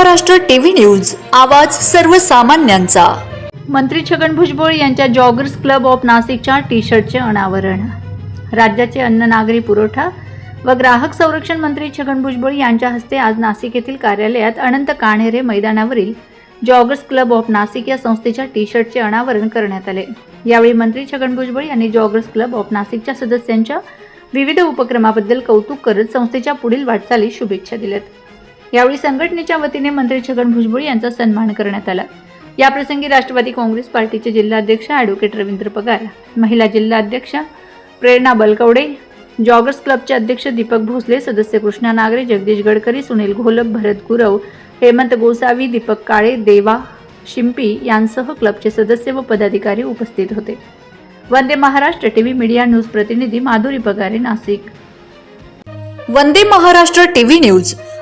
Maharashtra TV news आवाज सर्वसामान्यांचा. मंत्री छगन भुजबळ यांच्या जॉगर्स क्लब ऑफ नाशिकच्या टी शर्टचे अनावरण. राज्याचे अन्न नागरी पुरवठा व ग्राहक संरक्षण मंत्री छगन भुजबळ यांच्या हस्ते आज नाशिक येथील कार्यालयात अनंत कान्हेरे मैदानावरील जॉगर्स क्लब ऑफ नाशिक या संस्थेच्या टी शर्टचे अनावरण करण्यात आले. यावेळी मंत्री छगन भुजबळ यांनी जॉगर्स क्लब ऑफ नाशिकच्या सदस्यांच्या विविध उपक्रमाबद्दल कौतुक करत संस्थेच्या पुढील वाटचालीस शुभेच्छा दिल्यात. यावेळी संघटनेच्या वतीने मंत्री छगन भुजबळ यांचा सन्मान करण्यात आला. याप्रसंगी राष्ट्रवादी काँग्रेस पार्टीचे जिल्हाध्यक्ष ॲडव्होकेट रवींद्र पगार महिला जिल्हाध्यक्ष प्रेरणा बलकवडे जॉगर्स क्लबचे अध्यक्ष दीपक भोसले सदस्य कृष्णा नागरे जगदीश गडकरी सुनील घोलप भरत गुरव हेमंत गोसावी दीपक काळे देवा शिंपी यांसह क्लबचे सदस्य व पदाधिकारी उपस्थित होते. Vande Maharashtra TV media news प्रतिनिधी Madhuri Pagare Nashik. Vande Maharashtra TV news.